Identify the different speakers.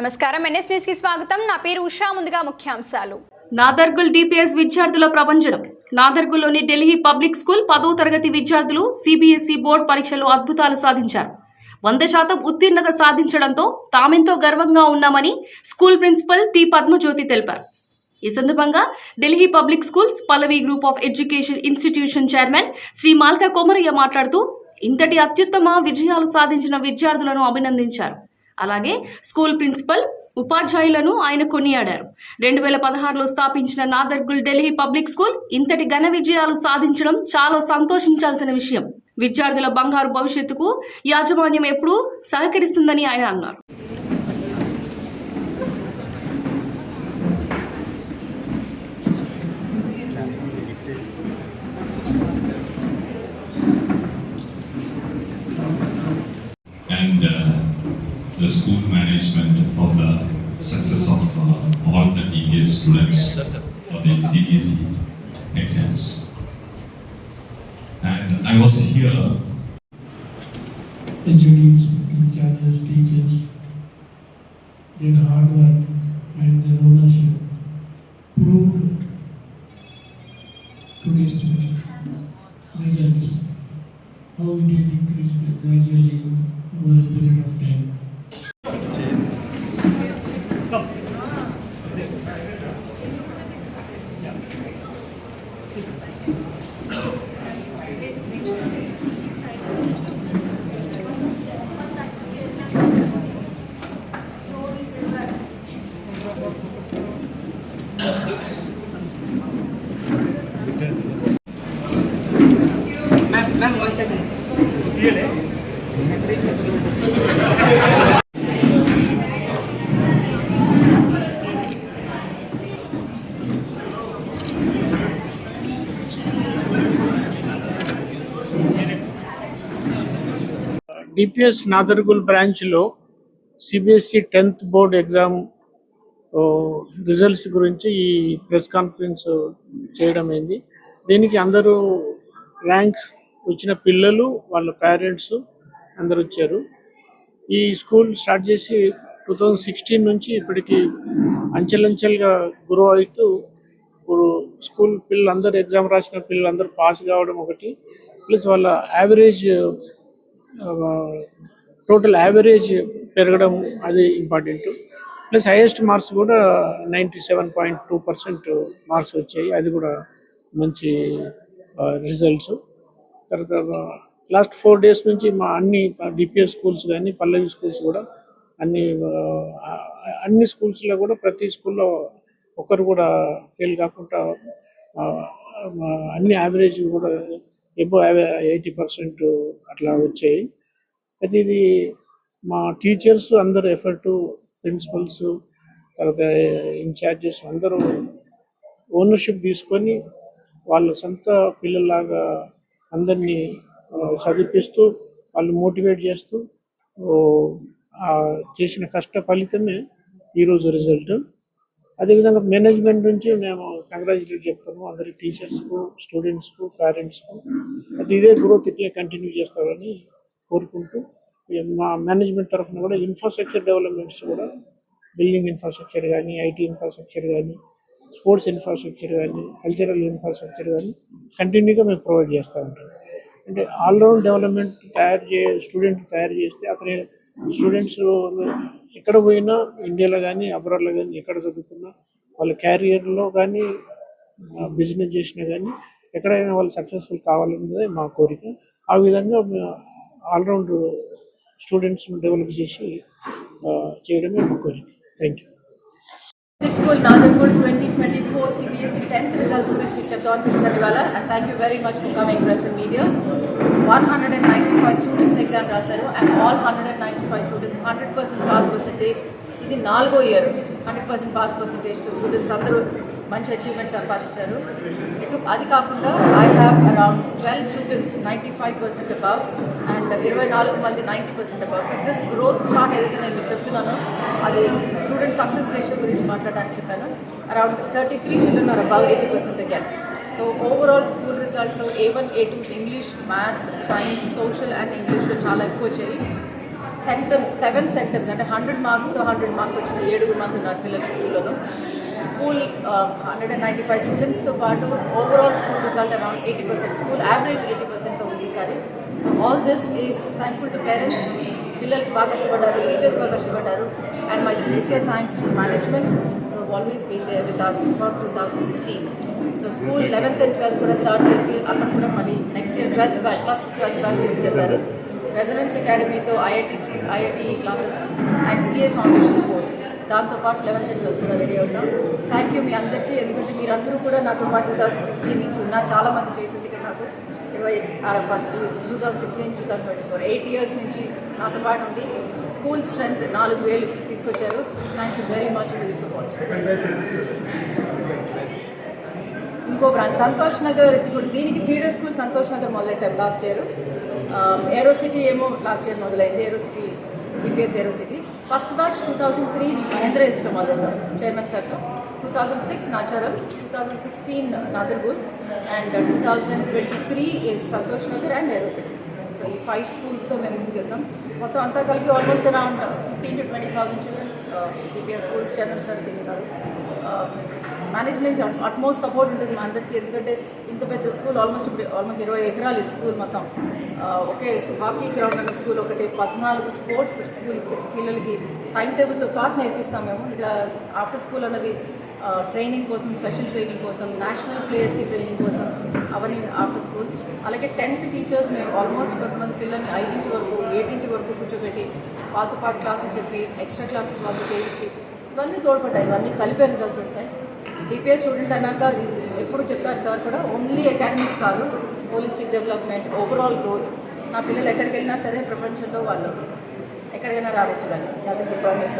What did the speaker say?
Speaker 1: నమస్కారం. ఎన్ఎస్ న్యూస్కి స్వాగతం. నా పేరు ఉషా. ముందుగా ముఖ్యాంశాలు.
Speaker 2: నాదర్గుల్ డిపిఎస్ విద్యార్థుల ప్రపంచం నాదర్గుల్లోని ఢిల్లీ పబ్లిక్ స్కూల్ పదో తరగతి విద్యార్థులు సిబిఎస్ఈ బోర్డు పరీక్షలో అద్భుతాలు సాధించారు. వంద శాతం ఉత్తీర్ణత సాధించడంతో తామెంతో గర్వంగా ఉన్నామని స్కూల్ ప్రిన్సిపల్ టి పద్మజ్యోతి తెలిపారు. ఈ సందర్భంగా Delhi public schools Pallavi group of education institution chairman Shri Malka Komaraiah మాట్లాడుతూ ఇంతటి అత్యుత్తమ విజయాలు సాధించిన విద్యార్థులను అభినందించారు. అలాగే స్కూల్ ప్రిన్సిపల్ ఉపాధ్యాయులను ఆయన కొనియాడారు. రెండు వేల పదహారులో స్థాపించిన నాదర్గుల్ ఢిల్లీ పబ్లిక్ స్కూల్ ఇంతటి ఘన విజయాలు సాధించడం చాలా సంతోషించాల్సిన విషయం. విద్యార్థుల బంగారు భవిష్యత్తుకు యాజమాన్యం ఎప్పుడూ సహకరిస్తుందని ఆయన అన్నారు.
Speaker 3: School management for the success of uh, all the DPS students for the CBSE exams. And I was here
Speaker 4: HODs, in-charges, teachers did hard work and their ownership proved today's results, how it is increased gradually DPS Nadargul బ్రాంచ్లో CBSE tenth board exam results గురించి ఈ press conference చేయడం అయింది దీనికి అందరూ ranks వచ్చిన పిల్లలు వాళ్ళ పేరెంట్స్ అందరూ వచ్చారు. ఈ స్కూల్ స్టార్ట్ చేసి టూ థౌజండ్ సిక్స్టీన్ నుంచి ఇప్పటికి అంచెలంచెలుగా గ్రో అవుతూ ఇప్పుడు స్కూల్ పిల్లలందరూ ఎగ్జామ్ రాసిన పిల్లలందరూ పాస్ కావడం ఒకటి. ప్లస్ వాళ్ళ యావరేజ్ టోటల్ యావరేజ్ పెరగడం అది ఇంపార్టెంట్ ప్లస్ హైయెస్ట్ మార్క్స్ కూడా ninety seven point two percent marks వచ్చాయి. అది కూడా మంచి రిజల్ట్స్ తర్వాత లాస్ట్ ఫోర్ డేస్ నుంచి మా అన్ని డిపిఎస్ స్కూల్స్ కానీ పల్లవి స్కూల్స్ కూడా అన్ని అన్ని స్కూల్స్లో కూడా ప్రతి స్కూల్లో ఒకరు కూడా ఫెయిల్ కాకుండా అన్ని యావరేజ్ కూడా ఎబో ఎయిటీ పర్సెంట్ అట్లా వచ్చాయి. అయితే ఇది మా టీచర్స్ అందరు ఎఫర్టు ప్రిన్సిపల్స్ తర్వాత ఇన్ఛార్జెస్ అందరూ ఓనర్షిప్ తీసుకొని వాళ్ళ సొంత పిల్లల్లాగా అందరినీ చదివిపిస్తూ వాళ్ళు మోటివేట్ చేస్తూ చేసిన కష్ట ఫలితమే ఈరోజు రిజల్ట్. అదేవిధంగా మేనేజ్మెంట్ నుంచి మేము కంగ్రాచులేట్ చెప్తాము. అందరి టీచర్స్కు స్టూడెంట్స్కు పేరెంట్స్కు. అది ఇదే గ్రోత్ ఇట్లే కంటిన్యూ చేస్తారని కోరుకుంటూ మా మేనేజ్మెంట్ తరఫున కూడా ఇన్ఫ్రాస్ట్రక్చర్ డెవలప్మెంట్స్ కూడా బిల్డింగ్ ఇన్ఫ్రాస్ట్రక్చర్ కానీ ఐటీ ఇన్ఫ్రాస్ట్రక్చర్ కానీ స్పోర్ట్స్ ఇన్ఫ్రాస్ట్రక్చర్ కానీ కల్చరల్ ఇన్ఫ్రాస్ట్రక్చర్ కానీ కంటిన్యూగా మేము ప్రొవైడ్ చేస్తూ ఉంటాం. అంటే ఆల్రౌండ్ డెవలప్మెంట్ తయారు చే స్టూడెంట్ తయారు చేస్తే అతని స్టూడెంట్స్ ఎక్కడ పోయినా ఇండియాలో కానీ అబ్రాడ్లో కానీ ఎక్కడ చదువుకున్నా వాళ్ళ క్యారియర్లో కానీ బిజినెస్ చేసినా కానీ ఎక్కడైనా వాళ్ళు సక్సెస్ఫుల్ కావాలన్నదే మా కోరిక. ఆ విధంగా ఆల్రౌండ్ స్టూడెంట్స్ని డెవలప్ చేసి చేయడమే మా కోరిక. Thank you
Speaker 5: public school twenty twenty four CBSE tenth results గురించి చెప్తాను పిలిచారు ఇవాళ. And thank you very much for coming press media one hundred and ninety five students exam రాశారు. And all hundred and ninety five students hundred percent pass percentage ఇది నాలుగో year hundred percent pass పర్సెంటేజ్తో students అందరూ మంచి achievement సంపాదించారు. ఇటు అది కాకుండా I have around twelve students ninety five percent above and ఇరవై నాలుగు మంది ninety percent above so this growth chart ఏదైతే నేను చెప్తున్నానో అది స్టూడెంట్ సక్సెస్ రేషియో గురించి మాట్లాడడానికి చెప్పాను. Around thirty three children are above eighty percent again so overall school రిజల్ట్లో A one A twos English math science social and ఇంగ్లీష్లో చాలా ఎక్కువ వచ్చాయి. సెంటమ్స్ సెవెన్ సెంటమ్స్ అంటే హండ్రెడ్ మార్క్స్తో హండ్రెడ్ మార్క్స్ వచ్చిన ఏడుగురు మంది ఉన్నారు పిల్లల స్కూల్లోనూ school hundred and ninety five స్టూడెంట్స్తో పాటు overall school result around eighty percent school average eighty పర్సెంట్తో ఉంది సరే. So all this is thankful to parents పిల్లలు బాగా కష్టపడ్డారు టీచర్స్ బాగా కష్టపడ్డారు. And my sincere thanks to management always been they with us for two thousand sixteen so school eleventh and twelfth కూడా start చేసి అక్కడ కూడా మళ్ళీ next year twelfth batch first twelfth batch ముందుకెళ్తారు residence అకాడమీతో IIT IIT classes and CA foundation course దాంతోపాటు eleventh and twelfth కూడా ready అవుతాం. Thank you మీ అందరికీ. ఎందుకంటే మీరందరూ కూడా నాతో పాటు టూ థౌసండ్ సిక్స్టీన్ నుంచి ఉన్న చాలా మంది ఫేసెస్ ఇక్కడ నాకు ఇరవై two thousand sixteen two thousand twenty four eight years నుంచి నాతో పాటు ఉండి స్కూల్ స్ట్రెంత్ నాలుగు వేలు తీసుకొచ్చారు. Thank you very much for support ఇంకో బ్రాంచ్ సంతోష్ నగర్ ఇప్పుడు దీనికి ఫీడర్ స్కూల్ సంతోష్ నగర్ మొదలెట్టాం లాస్ట్ ఇయర్ ఏరో సిటీ ఏమో లాస్ట్ ఇయర్ మొదలైంది. Aero city EPS aero city first batch two thousand three Mahendra హిల్స్లో మొదలెట్టాం చైర్మన్ సార్తో. Two thousand six Nacharam two thousand sixteen Nadargul and two thousand twenty three is Santosh Nagar and aero city so ఈ five స్కూల్స్తో మేము ముందుకు వెళ్తాం. మొత్తం అంతా కలిపి almost around fifteen to twenty thousand children EPS schools chairman sir తింటున్నారు management utmost support ఉంటుంది మా అందరికీ. ఎందుకంటే ఇంత పెద్ద స్కూల్ ఆల్మోస్ట్ ఇప్పుడు ఆల్మోస్ట్ ఇరవై ఎకరాలు ఇది స్కూల్ మొత్తం. ఒకే హాకీ గ్రౌండ్ అనే స్కూల్ ఒకటి పద్నాలుగు స్పోర్ట్స్ స్కూల్ పిల్లలకి టైం టేబుల్తో పాటు నేర్పిస్తాం మేము. ఇట్లా ఆఫ్టర్ స్కూల్ అన్నది ట్రైనింగ్ కోసం స్పెషల్ ట్రైనింగ్ కోసం నేషనల్ ప్లేయర్స్కి ట్రైనింగ్ కోసం అవన్నీ ఆఫ్టర్ స్కూల్. అలాగే టెన్త్ టీచర్స్ మేము ఆల్మోస్ట్ కొంతమంది పిల్లల్ని ఐదింటి వరకు ఏడింటి వరకు కూర్చోబెట్టి పాత పాటు క్లాసులు చెప్పి ఎక్స్ట్రా క్లాసెస్ వాళ్ళు చేయించి ఇవన్నీ తోడ్పడ్డాయి. ఇవన్నీ కలిపే రిజల్ట్స్ వస్తాయి. డిపిఎస్ స్టూడెంట్ అన్నాక ఎప్పుడు చెప్తారు సార్ కూడా ఓన్లీ అకాడమిక్స్ కాదు హోలిస్టిక్ డెవలప్మెంట్ ఓవరాల్ గ్రోత్ నా పిల్లలు ఎక్కడికి వెళ్ళినా సరే ప్రపంచంలో వాళ్ళు ఎక్కడికైనా రావచ్చు కానీ దట్ ఈస్ ప్రామిస్